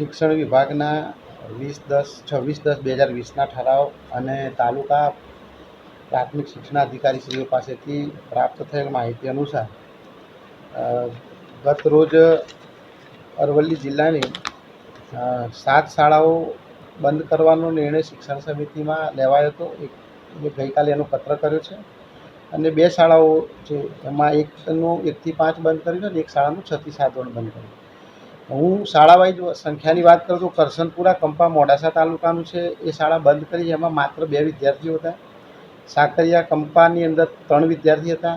શિક્ષણ વિભાગના વીસ દસ છવ્વીસ દસ બે હજાર વીસના ઠરાવ અને તાલુકા પ્રાથમિક શિક્ષણાધિકારીશ્રીઓ પાસેથી પ્રાપ્ત થયેલ માહિતી અનુસાર ગત રોજ અરવલ્લી જિલ્લાની સાત શાળાઓ બંધ કરવાનો નિર્ણય શિક્ષણ સમિતિમાં લેવાયો હતો. એક ગઈકાલે એનો પત્ર કર્યો છે. અને બે શાળાઓ છે, એમાં એકનું એકથી પાંચ બંધ કર્યું અને એક શાળાનું છથી સાત ધોરણ બંધ કર્યું હું શાળાવાઇઝ સંખ્યાની વાત કરું તો કરસનપુરા કંપા મોડાસા તાલુકાનું છે. એ શાળા બંધ કરી એમાં માત્ર બે વિદ્યાર્થીઓ હતા. સાકરિયા કંપાની અંદર ત્રણ વિદ્યાર્થી હતા.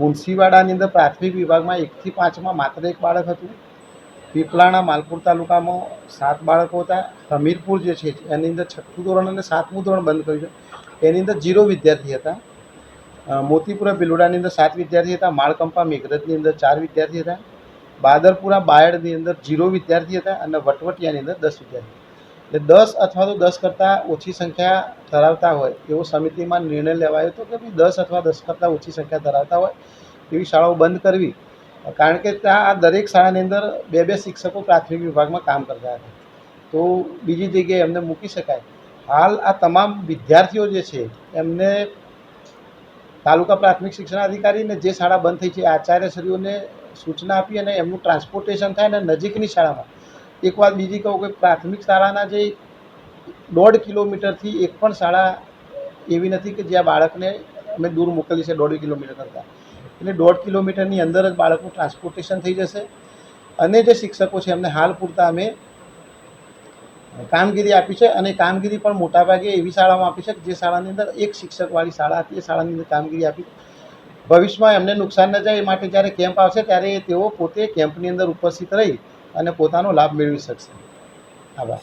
મુનશીવાડાની અંદર પ્રાથમિક વિભાગમાં એકથી પાંચમાં માત્ર એક બાળક હતું. પીપલાણા માલપુર તાલુકામાં સાત બાળકો હતા. હમીરપુર જે છે, એની અંદર છઠ્ઠું ધોરણ અને સાતમું ધોરણ બંધ કર્યું એની અંદર જીરો વિદ્યાર્થી હતા. મોતીપુરા ભીલોડાની અંદર સાત વિદ્યાર્થી હતા. માળકંપા મેઘરજની અંદર ચાર વિદ્યાર્થી હતા. બાદરપુરા બાયડની અંદર જીરો વિદ્યાર્થી હતા અને વટવટિયાની અંદર દસ વિદ્યાર્થી એટલે દસ અથવા તો દસ કરતાં ઓછી સંખ્યા ધરાવતા હોય એવો સમિતિમાં નિર્ણય લેવાયો હતો કે ભાઈ દસ અથવા દસ કરતાં ઓછી સંખ્યા ધરાવતા હોય એવી શાળાઓ બંધ કરવી. કારણ કે ત્યાં આ દરેક શાળાની અંદર બે બે શિક્ષકો પ્રાથમિક વિભાગમાં કામ કરતા હતા. તો બીજી જગ્યાએ એમને મૂકી શકાય. હાલ આ તમામ વિદ્યાર્થીઓ જે છે એમને તાલુકા પ્રાથમિક શિક્ષણ અધિકારીને જે શાળા બંધ થઈ છે આચાર્યશ્રીઓને સૂચના આપી અને એમનું ટ્રાન્સપોર્ટેશન થાય અને નજીકની શાળામાં. એક વાત બીજી કહું કે પ્રાથમિક શાળાના જે દોઢ કિલોમીટરથી એક પણ શાળા એવી નથી કે જ્યાં બાળકને અમે દૂર મોકલી છે દોઢ કિલોમીટર કરતાં. એટલે દોઢ કિલોમીટરની અંદર જ બાળકનું ટ્રાન્સપોર્ટેશન થઈ જશે. અને જે શિક્ષકો છે એમને હાલ પૂરતા અમે કામગીરી આપી છે અને કામગીરી પણ મોટાભાગે એવી શાળામાં આપી છે જે શાળાની અંદર એક શિક્ષકવાળી શાળા હતી, એ શાળાની અંદર કામગીરી આપી ભવિષ્યમાં એમને નુકસાન ન જાય એ માટે જ્યારે કેમ્પ આવશે ત્યારે તેઓ પોતે કેમ્પની અંદર ઉપસ્થિત રહી અને પોતાનો લાભ મેળવી શકશે. આભાર.